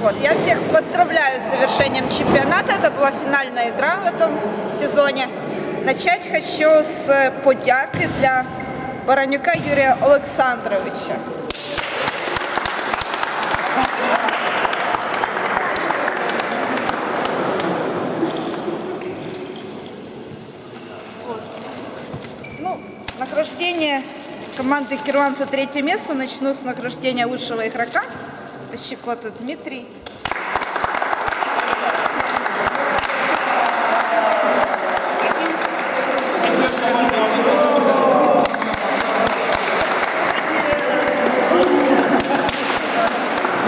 Вот. Я всех поздравляю с завершением чемпионата. Это была финальная игра в этом сезоне. Начать хочу с подяки для Воронюка Юрия Александровича. Ну, награждение команды Кирванца третье место. Начну с награждения лучшего игрока. Это Щекота Дмитрий.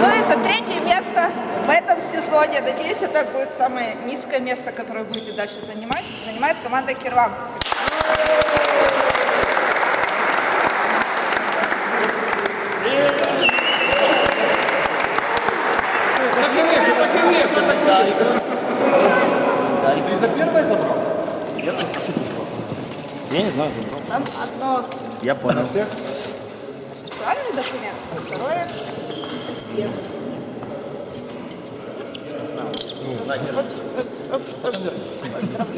Ну сезоне, надеюсь, это будет самое низкое место, которое будете дальше занимать, занимает команда Кирван. Ты за первое забрал? Я не знаю, забрал. Там одно Я понял. Всех? официальный документ, второе СП.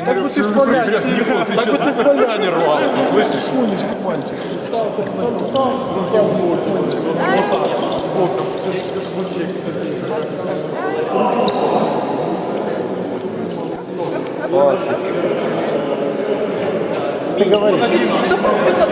Так бы ты в поляне, так бы ты в поляне рвался, слышишь? Встал, встал, встал, вот так, боком, Ты говори. Что просто